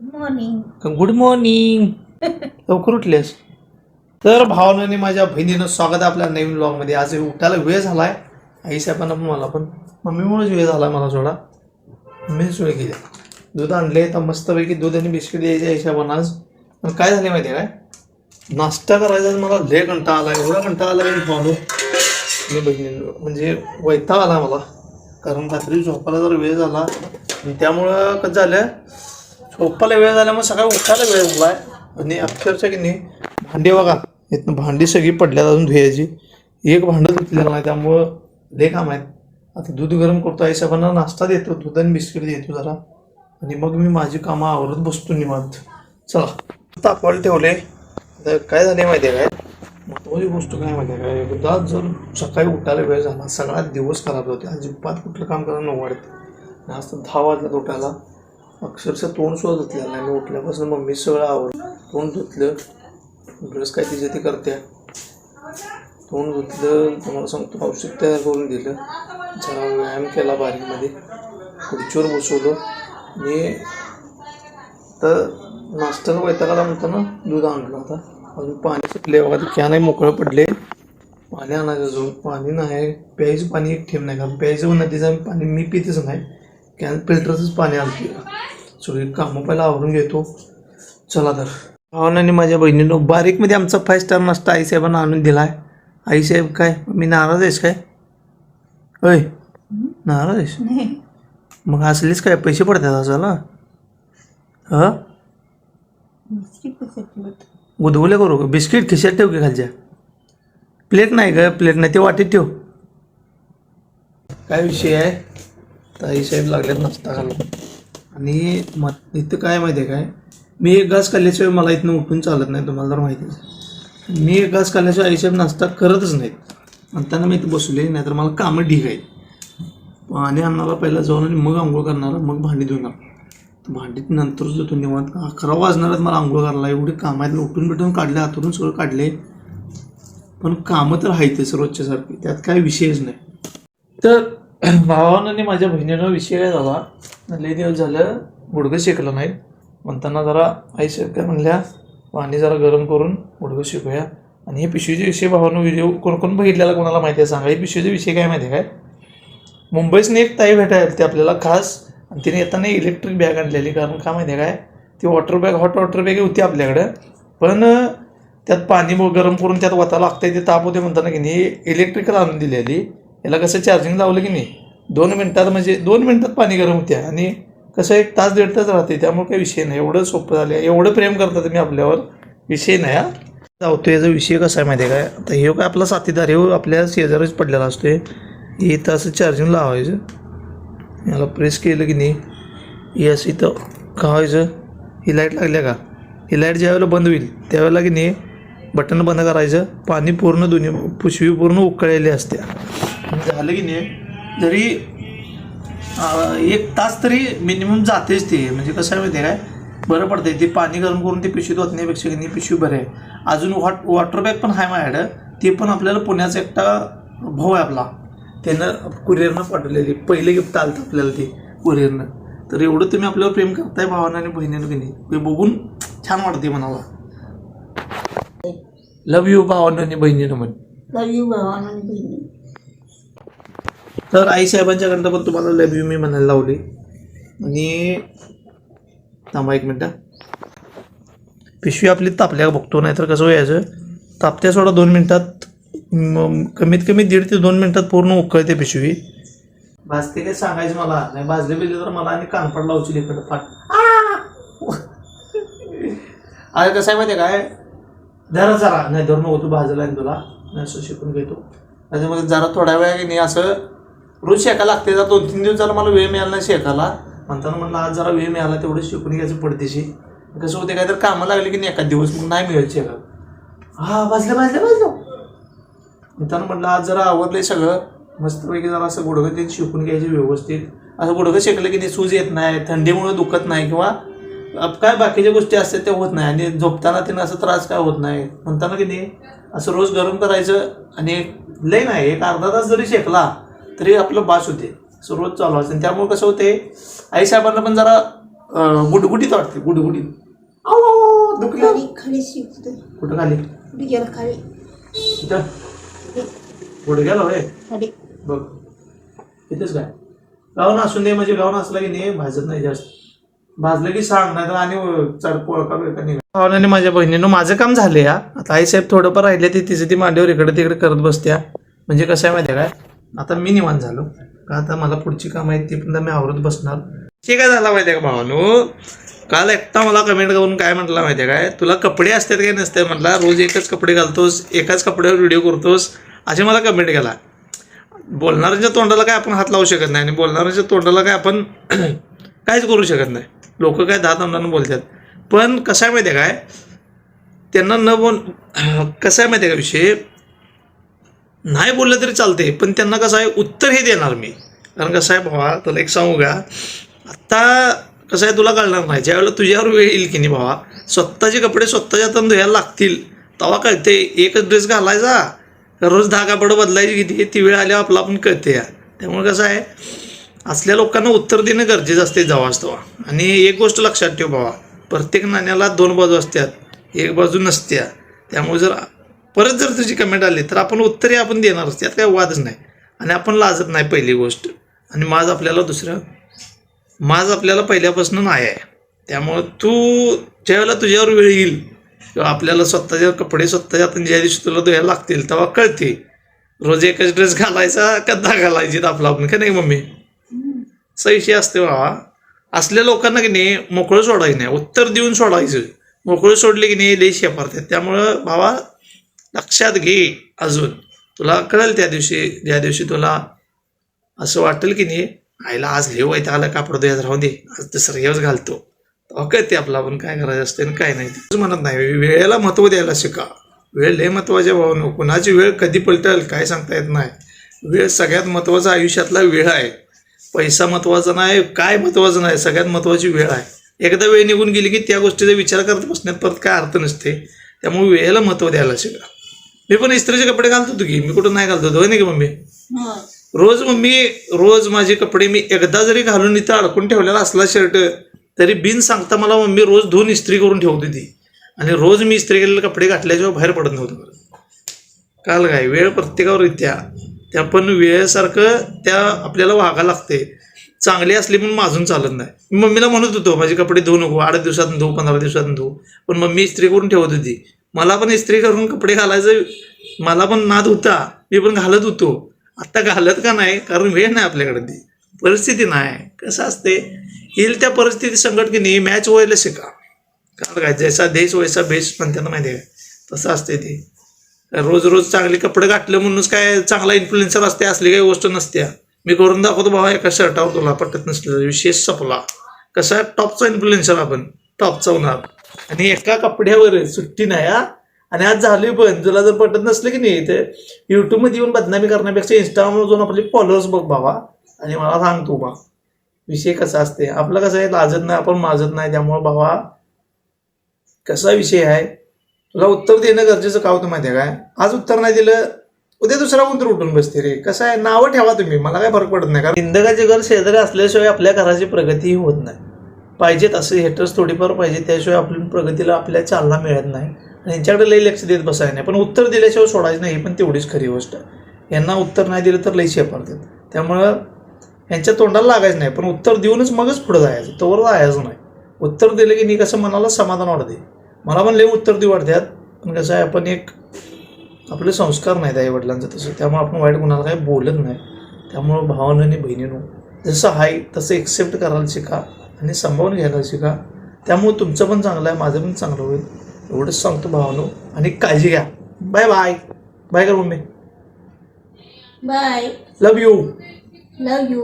Morning good morning लवकर उठलेस. तर भावनाने माझ्या बहिणीनं स्वागत आहे आपल्या नवीन ब्लॉगमध्ये आज उठायला वेळ झालाय. आई साहेबांना पण मला पण. मम्मीमुळेच वेळ झाला मला थोडा मम्मीच वेळ केली. दूध आणले तर मस्तपैकी दूध आणि बिस्किट द्यायचे आई साहेबांना आज. पण काय झाले माहिती आहे काय? नाश्ता करायचा मला लय कंटाळा आला एवढा कंटाळा आला की फॉलो मी बहिणीनं म्हणजे वैताग आला मला. कारण रात्री झोपायला जर वेळ झाला. आणि त्यामुळं कसं झालं झोपायला वेळ झाल्यामुळे सकाळी उठायला वेळ झालाय आणि अक्षरशः की नाही भांडी बघा इथनं भांडी सगळी पडल्यात अजून धुयाची. एक भांडं धुतलेलं नाही त्यामुळं लय काम आहेत. आता दूध गरम करतो आई साहेबांना नाश्ता देतो दूध आणि बिस्किट देतो जरा. आणि मग मी माझी कामं आवरत बसतो निवांत. चला तापवायला ठेवले आता काय झाले माहिती आहे काय? महत्वाची गोष्ट काय माहिती आहे काय? एकदा जर सकाळी उठायला वेळ झाला सगळा दिवस खराब होते. अजिबात कुठलं काम करायला न वाटते आज तर दहा वाजल्यात उठायला. अक्षरशः तोंड सुद्धा धुतलं नाही. मी उठल्यापासून मम्मी सगळं आवडलं तोंड धुतलं. ब्रश काय तिचे ते करते तोंड धुतलं तुम्हाला सांगतो औषध तयार करून दिलं. जरा व्यायाम केला बारीकमध्ये. खुर्चीवर बसवलं. मी तर नाश्त्याला वैतागाला म्हणताना दूध आणलं आता. अजून पाणी सुटले बघा ते कॅन आहे मोकळं पडले पाणी आणायचं अजून. पाणी नाही. प्यायचं पाणी एक ठेव नाही का? प्यायचं नदीचं पाणी मी पितच नाही. कॅन फिल्टरचंच पाणी आणतो सगळी कामं पहिला आवरून घेतो. चला तर. भावनाने माझ्या बहिणीनं बारीकमध्ये आमचा फाय स्टार नाश्ता आईसाहेबांना आणून दिला आहे आईसाहेब काय? मी नाराज आहेस काय? होय नाराज आहेस? नाही. मग असलीच काय? पैसे पडतात असाला हां? गुदगुल्या करू का? बिस्किट खिशात ठेव की खालच्या? प्लेट नाही का प्लेट नाही ते वाटीत ठेव. काय विषय आहे? ताई साहेब लागल्यात नाश्ता घालून आणि मग इथं काय माहिती आहे काय? मी एक घास खाल्ल्याशिवाय मला इथनं उठून चालत नाही तुम्हाला तर माहितीच मी एक घास खाल्ल्याशिवाय आईसाहेब नाश्ता करतच नाहीत. म्हणताना मी इथं बसले नाहीतर मला कामं ढीक आहेत. पाणी आणणारा पहिला जाऊन आणि मग आंघोळ करणारा मग भांडी धुणार. भांडीत नंतरच देतो निवांत अकरा वाजणार आहेत मला आंघोळ करायला एवढे काम आहेत उठून बिटून काढले आतून सगळं काढले. पण कामं तर आहेत रोजच्या त्यात काही विषयच नाही. तर भावानं आणि माझ्या बहिणीनं विषय काय झाला? लय दिवस झालं गुडघं शेकलं नाही म्हणताना जरा आई साहेब म्हणल्या पाणी जरा गरम करून गुडघं शेकूया. आणि हे पिशवीचे विषय भावानं व्हिडिओ कोण कोण बघितलेला कोणाला माहिती आहे? सांगा. हे पिशवीचे विषय काय माहिती आहे काय? मुंबईसने एक ताई भेटायला ते आपल्याला खास आणि तिने येताना इलेक्ट्रिक बॅग आणलेली. कारण का माहिती आहे काय? ती water bag hot water bag होती आपल्याकडं. पण त्यात पाणी गरम करून त्यात वता लागतंय ते ताप होते म्हणताना की नाही इलेक्ट्रिकल आणून दिलेली. याला कसं चार्जिंग लावलं की नाही? दोन मिनटात म्हणजे दोन मिनटात पाणी गरम होते. आणि कसं एक तास दीड तास राहते. त्यामुळे काही विषय नाही. एवढं सोपं झालं. आहे एवढं प्रेम करतात तुम्ही आपल्यावर. विषय नाही हा. जावतो याचा विषय कसा आहे माहिती आहे काय आता हे काय आपला साथीदार हे आपल्या शेजारीच पडलेला असतो हे तसं चार्जिंग लावायचं. याला प्रेस केलं की नाही? यस इथं का व्हायचं ही लाइट लागल्या का? ही लाइट ज्यावेळेला बंद होईल त्यावेळेला की नाही? बटन बंद करायचं. पाणी पूर्ण दोन्ही पिशवी पूर्ण उकळलेली असते झालं की नाही जरी एक तास तरी मिनिमम जातेच ते. म्हणजे कसं आहे माहिती आहे काय? बरं पडतंय. ते पाणी गरम करून ते पिशवीत वाचण्यापेक्षा की नाही पिशवी बरं आहे. अजून वॉट वॉटर बॅग पण आहे माझ्याकडं. ते पण आपल्याला पुण्याचा एकटा भाऊ आहे आपला. त्यानं कुरिअरनं पाठवलेली. पहिले गिफ्ट आलं आपल्याला ते कुरिअरनं. तर एवढं तुम्ही आपल्यावर प्रेम करताय भावानं आणि बहिणीनं की नाही. ते बघून छान वाटते मनाला लव यू भावानं आणि बहिणीनं म्हण. लव यू भावानं आणि बहिणी तर आईसाहेबांच्याकडनं पण तुम्हाला लव यू मी म्हणायला लावली. आणि थांबा एक मिनटं. पिशवी आपली तापल्या बघतो नाहीतर कसं व्हायचं? तापत्या सोडा दोन मिनटात. कमीत कमी दीड ते दोन मिनटात पूर्ण उकळते पिशवी. भाजते काय सांगायचं मला नाही भाजले बिजले तर मला आणि कानपड लावची इकडं फाट. अरे कसं आहे माहिती आहे काय? जरा जरा नाही धरून नको तू भाजला आहे तुला. नाही असं शिकून घेतो. त्याच्यामध्ये जरा थोड्या वेळा की नाही असं रोज शेकायला लागते. जर दोन तीन दिवस जरा मला वेळ मिळाला नाही शेकायला. म्हणताना म्हणलं आज जरा वेळ मिळाला तेवढं शिकून घ्यायचं पडदेशी कसं होते काय तर कामं लागली की नाही एखाद दिवस मग नाही मिळेल शेका हा भाजलं भाजलं भाजलं म्हणताना म्हटलं आज जरा आवडलंय सगळं. मस्तपैकी जरा असं गुडघं ते शिकून घ्यायचे व्यवस्थित. असं गुडघं शेकलं की नाही सूज येत नाही थंडीमुळे दुखत नाही किंवा काय बाकीच्या गोष्टी असतात त्या होत नाही आणि झोपताना त्यांना असं त्रास काय होत नाही. म्हणताना की नाही असं रोज गरम करायचं आणि लय नाही एक अर्धा तास जरी शेकला तरी आपलं बास होते. रोज चालू असते. आणि त्यामुळे कसं होते आईसाहेबांना पण जरा अं, गुडगुडीत वाटते आव, दुखलं? खाली शिकतो कुठं खाली? कुठे गेला खाली? इथं? गुडघ्याला होय? खाली. बघ. इथेच काय? गाऊन असून दे म्हणजे गाऊन असला की नाही भाजत नाही जास्त. भाजलं की सांग नाही तर आणि चढ पोळका बिळका निघा. भावनाने माझ्या बहिणीनं माझं काम झाले या आता आईसाहेब थोडंफार राहिले ते तिचे ती मांडीवर इकडे तिकडे करत बसत्या. म्हणजे कसं आहे माहिती आहे काय? आता मी निवांत झालो. का आता मला पुढची कामं आहेत ती पण मी आवरत बसणार. ते काय झालं माहिती आहे का भावानो? काल एकटा मला कमेंट करून काय म्हटलं माहिती आहे काय? तुला कपडे असतात काय नसतात म्हटला? रोज एकच कपडे घालतोस एकाच कपड्यावर व्हिडिओ करतोस असे मला कमेंट केला. बोलणाऱ्यांच्या तोंडाला काय आपण हात लावू शकत नाही आणि बोलणाऱ्यांच्या तोंडाला काय आपण काहीच करू शकत नाही. लोक काय दहा तोंडानं बोलतात. पण कसं आहे माहिती आहे काय? त्यांना न बोल कसं आहे माहिती आहे का विषय? नाही बोललं तरी चालते पण त्यांना कसं आहे उत्तर हे देणार मी. कारण कसं आहे भावा तुला एक सांगू का? आत्ता कसं आहे तुला कळणार नाही. ज्यावेळेला तुझ्यावर वेळ येईल की नाही भावा स्वतःचे कपडे स्वतःच्या हातानं धुवायला लागतील. तेव्हा कळते एकच ड्रेस घालायचा. रोज दहा कापडं बदलायची किती ती वेळ आल्यावर आपला आपण कळते या त्यामुळे कसं आहे असल्या लोकांना उत्तर देणं गरजेचं असते जेव्हा तेव्हा आणि एक गोष्ट लक्षात ठेव बाबा प्रत्येक नाण्याला दोन बाजू असतात. एक बाजू नसत्या. त्यामुळे जर परत जर तुझी कमेंट आली तर आपण उत्तरे आपण देणारच त्यात काही वादच नाही. आणि आपण लाजत नाही पहिली गोष्ट. आणि माझ आपल्याला दुसरं माझ आपल्याला पहिल्यापासून नाही आहे. त्यामुळं तू ज्यावेळेला तुझ्यावर वेळ येईल किंवा आपल्याला स्वतःचे कपडे स्वतःच्या आपण ज्या दिवशी तुला धुवायला लागतील तेव्हा कळते. रोज एकच ड्रेस घालायचा कद्दा घालायची आपला आपण का नाही मम्मी? सैशी असते बाबा. असल्या लोकांना की नाही मोकळं सोडायचं नाही. उत्तर देऊन सोडायचं. मोकळं सोडले की नाही लई शेपारतात त्यामुळं भावा लक्षात घे अजून. तुला कळेल त्या दिवशी ज्या दिवशी तुला असं वाटेल की नाही आईला आज लिहू आहे आलं कापड द्यायचं राहू दे. आज दुसरं हेच घालतो. तेव्हा कळते आपला आपण काय करायचं असते आणि काय नाही तेच म्हणत नाही वेळेला महत्त्व द्यायला शिका. वेळ लय महत्त्वाच्या भावनो कुणाची वेळ कधी पलटेल काय सांगता येत नाही. वेळ सगळ्यात महत्त्वाचा आयुष्यातला वेळ आहे. पैसा महत्त्वाचा नाही काय महत्त्वाचं नाही सगळ्यात महत्त्वाची वेळ आहे. एकदा वेळ निघून गेली की त्या गोष्टीचा विचार करत बसण्यात परत काय अर्थ नसते. त्यामुळे वेळेला महत्त्व द्यायला शिका. मी पण इस्त्रीचे कपडे घालतो होतो की. मी कुठं नाही घालतो होतो नाही की मम्मी? हा. रोज मम्मी रोज माझे कपडे मी एकदा जरी घालून इथं अडकून ठेवलेला असला शर्ट तरी बिन सांगता मला मम्मी रोज धुवून इस्त्री करून ठेवत होती. आणि रोज मी इस्त्री केलेले कपडे घातल्याशिवाय बाहेर पडत नव्हतं काल काय? वेळ प्रत्येकावर येत्या त्या. पण वेळेसारखं त्या आपल्याला वागा लागते. चांगली असली म्हणून माझून चालत नाही. मी मम्मीला म्हणत होतो माझे कपडे धुवू नको. आठ दिवसातून धुवू पंधरा दिवसातून धुवू पण मम्मी इस्त्री करून ठेवत होती. मला पण इस्त्री करून कपडे घालायचं मला पण नाद होता मी पण घालत होतो. आत्ता घालत का नाही? कारण वेळ नाही आपल्याकडे ती. परिस्थिती नाही. कसं असते? येईल त्या परिस्थिती संकट की नाही मॅच व्हायला शिका. कारण काय जैसा देश वैसा बेस पण त्यांना माहिती आहे. तसं असते ती. रोज रोज चांगले कपडे घातले म्हणूनच काय चांगला इन्फ्लुएन्सर असते असली काही गोष्ट नसत्या. मी करून दाखवतो बाबा एका शर्टावर तुला पटत नसलं विशेष सपला. कसा? आहे टॉपचा इन्फ्लुएन्सर आपण. टॉपचा होणार. आणि एका कपड्यावर सुट्टी नाही हा. आणि आज झाली पण तुला जर पटत नसलं की नाही ते युट्यूबमध्ये येऊन बदनामी करण्यापेक्षा इंस्टाग्रामवर जाऊन आपले फॉलोअर्स बघ बाबा. आणि मला सांग तू बा विषय कसा असते? आपलं कसं आहे? लाजत नाही आपण माजत नाही त्यामुळे बाबा कसा विषय आहे? तुला उत्तर देणं गरजेचं का होतं माहिती आहे काय? आज उत्तर नाही दिलं उद्या दुसरा कोणतरी उठून बसते रे. कसं आहे? नावं ठेवा तुम्ही मला काय फरक पडत नाही. कारण इंदकाचे घर शेजारी असल्याशिवाय आपल्या घराची प्रगती होत नाही. पाहिजेत असे हेटर्स थोडीफार पाहिजे त्याशिवाय आपण प्रगतीला आपल्या चालना मिळत नाही. आणि यांच्याकडे लई लक्ष देत बसायला नाही. पण उत्तर दिल्याशिवाय सोडायचं नाही ही पण तेवढीच खरी गोष्ट आहे. यांना उत्तर नाही दिलं तर लई शेपारतात त्यामुळं यांच्या तोंडाला लागायचं नाही पण उत्तर देऊनच मगच पुढं जायचं. तोवर जायचं नाही. उत्तर दिलं की मी कसं मनाला समाधान वाटते मला पण लई उत्तर देऊ वाटतात पण कसं आहे आपण एक आपले संस्कार नाहीत आई वडिलांचं तसं. त्यामुळे आपण वाईट कुणाला काही बोलत नाही. त्यामुळं भावानं आणि बहिणीनं जसं आहे तसं एक्सेप्ट करायला शिका. आणि सांभाळून घ्यायला शिका. त्यामुळे तुमचं पण चांगलं आहे माझं पण चांगलं होईल. एवढंच सांगतो भावानो. आणि काळजी घ्या. बाय बाय बाय कर mummy. Bye love you love you